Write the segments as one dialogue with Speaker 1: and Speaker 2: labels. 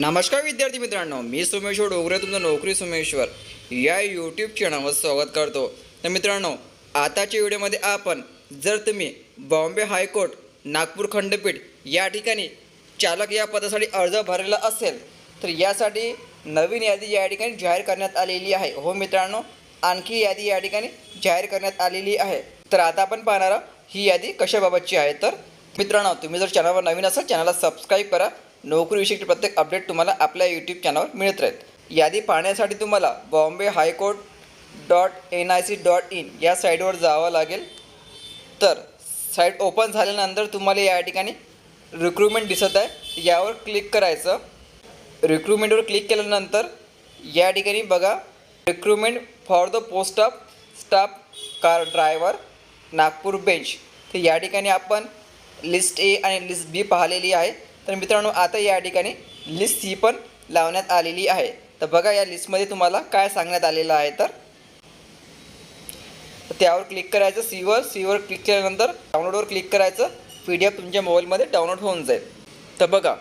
Speaker 1: नमस्कार विद्यार्थी मित्रांनो मी सोमेश्वर डोंगरे तुमचं नोकरी सोमेश्वर या यूट्यूब चॅनलवर स्वागत करतो. तर मित्रांनो आताच्या व्हिडिओमध्ये आपण जर तुम्ही बॉम्बे हायकोर्ट नागपूर खंडपीठ या ठिकाणी चालक या पदासाठी अर्ज भरलेला असेल तर यासाठी नवीन यादी या ठिकाणी जाहीर करण्यात आलेली आहे. हो मित्रांनो आणखी यादी या ठिकाणी जाहीर करण्यात आलेली आहे. तर आता आपण पाहणार आहोत ही यादी कशाबाबतची आहे? तर मित्रांनो तुम्ही जर चॅनलवर नवीन असाल चॅनलला सबस्क्राईब करा. नोकरीविषयी प्रत्येक अपडेट तुम्हाला आपल्या यूट्यूब चॅनलवर मिळत राहील. यादी पाहण्यासाठी तुम्हाला Bombay High Court dot N I C dot in या साईटवर जावं लागेल. तर साईट ओपन झाल्यानंतर तुम्हाला या ठिकाणी रिक्रुटमेंट दिसत आहे. यावर क्लिक करायचं. रिक्रुटमेंटवर क्लिक केल्यानंतर या ठिकाणी बघा recruitment for the post of staff car driver Nagpur bench तर या ठिकाणी आपण लिस्ट ए आणि लिस्ट बी पाहिलेली आहे. तर मित्रांनो आता या ठिकाणी लिस्ट ही पण लावण्यात आलेली आहे. तर बघा या लिस्टमध्ये तुम्हाला काय सांगण्यात आलेलं आहे तर? त्यावर क्लिक करायचं सीवर सीवर क्लिक केल्यानंतर डाउनलोडवर क्लिक करायचं पी डी एफ तुमच्या मोबाईलमध्ये डाउनलोड होऊन जाईल. तर बघा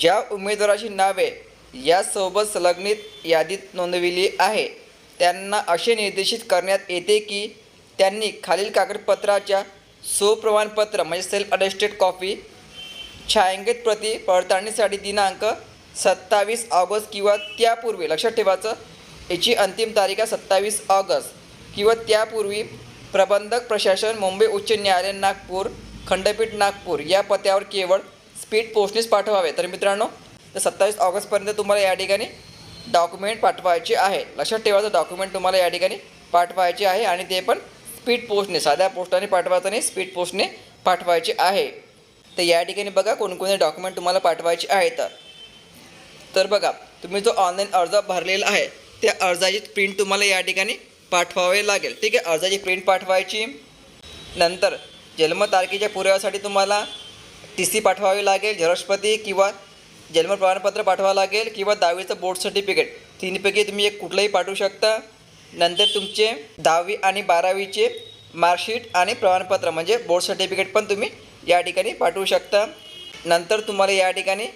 Speaker 1: ज्या उमेदवाराची नावे यासोबत संलग्नित यादीत नोंदविली आहे त्यांना असे निर्देशित करण्यात येते की त्यांनी खालील कागदपत्राच्या सुप्रमाणपत्र म्हणजे सेल्फ अटेस्टेड कॉपी छायांकित प्रती पडताळणीसाठी दिनांक सत्तावीस ऑगस्ट किंवा त्यापूर्वी लक्षात ठेवायचं याची अंतिम तारीख आहे सत्तावीस ऑगस्ट किंवा त्यापूर्वी प्रबंधक प्रशासन मुंबई उच्च न्यायालय नागपूर खंडपीठ नागपूर या पत्त्यावर केवळ स्पीड पोस्टनेच पाठवावे. तर मित्रांनो तर सत्तावीस ऑगस्टपर्यंत तुम्हाला या ठिकाणी डॉक्युमेंट पाठवायचे आहे. लक्षात ठेवायचं डॉक्युमेंट तुम्हाला या ठिकाणी पाठवायचे आहे आणि ते पण स्पीड पोस्टने साध्या पोस्टाने पाठवायचं नाही स्पीड पोस्टने पाठवायचे आहे. तर या ठिकाणी बघा कोणकोणते डॉक्युमेंट तुम्हाला पाठवायचे आहेत. तर बघा तुम्ही जो ऑनलाईन अर्ज भरलेला आहे त्या अर्जाची प्रिंट तुम्हाला या ठिकाणी पाठवावे लागेल. ठीक आहे अर्जाची प्रिंट पाठवायची. नंतर जन्मतारखेच्या पुराव्यासाठी तुम्हाला टी सी पाठवावी लागेल झेरॉक्सप्रती किंवा जन्म प्रमाणपत्र पाठवावं लागेल किंवा दहावीचं बोर्ड सर्टिफिकेट तीनपैकी तुम्ही एक कुठलंही पाठवू शकता. नंतर तुमचे दहावी आणि बारावीचे मार्कशीट आणि प्रमाणपत्र म्हणजे बोर्ड सर्टिफिकेट पण तुम्ही या ठिकाणी पाठवू शकता. नंतर तुम्हाला या ठिकाणी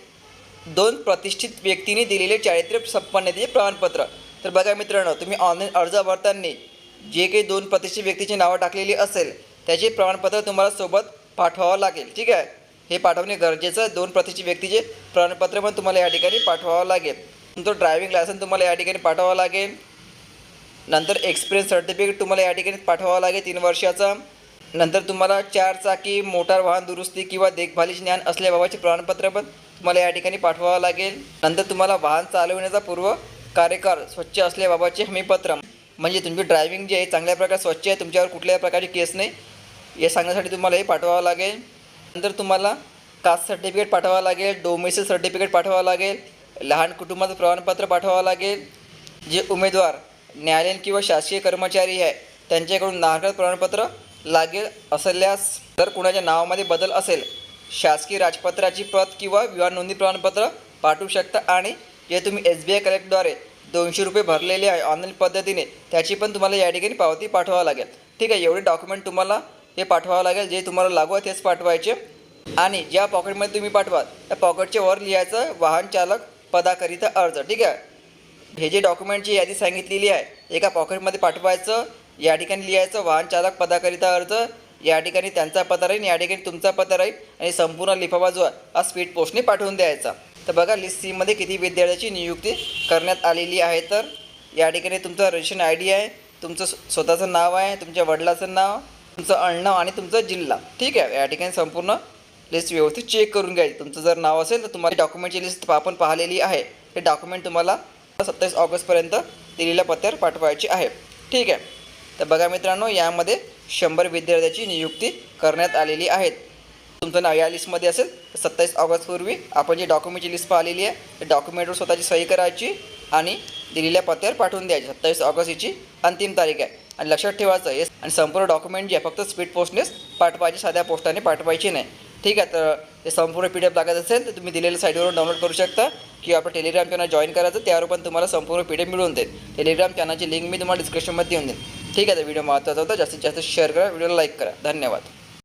Speaker 1: दोन प्रतिष्ठित व्यक्तींनी दिलेले चारित्र्य संपन्नतेचे प्रमाणपत्र. तर बघा मित्रांनो तुम्ही ऑनलाईन अर्ज भरताना जे काही दोन प्रतिष्ठित व्यक्तीची नावं टाकलेली असेल त्याचे प्रमाणपत्र तुम्हाला सोबत पाठवावं लागेल. ठीक आहे? हे पाठवणे गरजेचं दोन प्रतिष्ठित व्यक्तीचे प्रमाणपत्र पण तुम्हाला या ठिकाणी पाठवावं लागेल. तुमचं ड्रायव्हिंग लायसन्स तुम्हाला या ठिकाणी पाठवावं लागेल. नंतर एक्सपिरियन्स सर्टिफिकेट तुम्हाला या ठिकाणी पाठवावं लागेल तीन वर्षाचं. नंतर तुम्हाला चार चाकी मोटार वाहन दुरुस्ती किंवा देखभालीचे ज्ञान असल्याबाबतचे प्रमाणपत्र पण तुम्हाला या ठिकाणी पाठवावं लागेल. नंतर तुम्हाला वाहन चालवण्याचा पूर्व कार्यकाळ स्वच्छ असल्याबाबतचे हमीपत्र. म्हणजे तुमची ड्रायव्हिंग जे आहे चांगल्या प्रकारे स्वच्छ आहे तुमच्यावर कुठल्याही प्रकारची केस नाही हे सांगण्यासाठी तुम्हाला हे पाठवावं लागेल. नंतर तुम्हाला कास्ट सर्टिफिकेट पाठवावं लागेल डोमेसिल सर्टिफिकेट पाठवावं लागेल लहान कुटुंबाचं प्रमाणपत्र पाठवावं लागेल. जे उमेदवार न्यायालयीन किंवा शासकीय कर्मचारी आहे त्यांच्याकडून नागरिक प्रमाणपत्र लागेल असल्यास जर कुणाच्या नावामध्ये बदल असेल शासकीय राजपत्राची प्रत किंवा विवाह नोंदणी प्रमाणपत्र पाठवू शकता आणि जे तुम्ही एस बी आय कलेक्टद्वारे दोनशे रुपये भरलेले आहे ऑनलाईन पद्धतीने त्याची पण तुम्हाला या ठिकाणी पावती पाठवावं लागेल. ठीक आहे एवढे डॉक्युमेंट तुम्हाला हे पाठवावं लागेल जे तुम्हाला लागू आहे तेच पाठवायचे. आणि ज्या पॉकेटमध्ये तुम्ही पाठवा त्या पॉकेटच्या वर लिहायचं वाहन चालक पदाकरिता अर्ज. ठीक आहे? हे जे डॉक्युमेंटची यादी सांगितलेली आहे एका पॉकेटमध्ये पाठवायचं या ठिकाणी लिहायचं वाहन चालक पदाकरिता अर्ज या ठिकाणी त्यांचा पत्ता राहील या ठिकाणी तुमचा पत्ता राहील आणि संपूर्ण लिफाफा जो आहे हा स्पीड पोस्टने पाठवून द्यायचा. तर बघा लिस्ट सीमध्ये किती विद्यार्थ्याची नियुक्ती करण्यात आलेली आहे तर या ठिकाणी तुमचं रजिस्ट्रेशन आय डी आहे तुमचं स्वतःचं नाव आहे तुमच्या वडिलाचं नाव तुमचं आडनाव आणि तुमचा जिल्हा. ठीक आहे या ठिकाणी संपूर्ण लिस्ट व्यवस्थित चेक करून घ्यायची. तुमचं जर नाव असेल तर तुम्हाला डॉक्युमेंटची लिस्ट आपण पाहिलेली आहे. ते डॉक्युमेंट तुम्हाला सत्तावीस ऑगस्टपर्यंत दिलेल्या पत्त्यावर पाठवायची आहे. ठीक आहे. तर बघा मित्रांनो यामध्ये शंभर विद्यार्थ्याची नियुक्ती करण्यात आलेली आहेत. तुमचं नाव या लिस्टमध्ये असेल तर सत्तावीस ऑगस्टपूर्वी आपण जी डॉक्युमेंटची लिस्ट पाहिलेली आहे त्या डॉक्युमेंटवर स्वतःची सही करायची आणि दिलेल्या पत्त्यावर पाठवून द्यायची. सत्तावीस ऑगस्ट हिची अंतिम तारीख आहे. आणि लक्षात ठेवायचं आहे आणि संपूर्ण डॉक्युमेंट जे आहे फक्त स्पीड पोस्टनेच पाठवायची साध्या पोस्टाने पाठवायची नाही. ठीक आहे तर ते संपूर्ण पी डी एफ लागत असेल तर तुम्ही दिलेल्या साईटवरून डाउनलोड करू शकता किंवा आपलं टेलिग्राम चॅनल जॉईन करायचं त्यावर पण तुम्हाला संपूर्ण पी डी एफ मिळून देईल टेलिग्राम चॅनलची लिंक मी तुम्हाला डिस्क्रिप्शनमध्ये देऊन देईन. ठीक आहे तर व्हिडिओ महत्त्वाचा होता. जास्तीत जास्त शेअर करा. व्हिडिओला लाईक करा. धन्यवाद.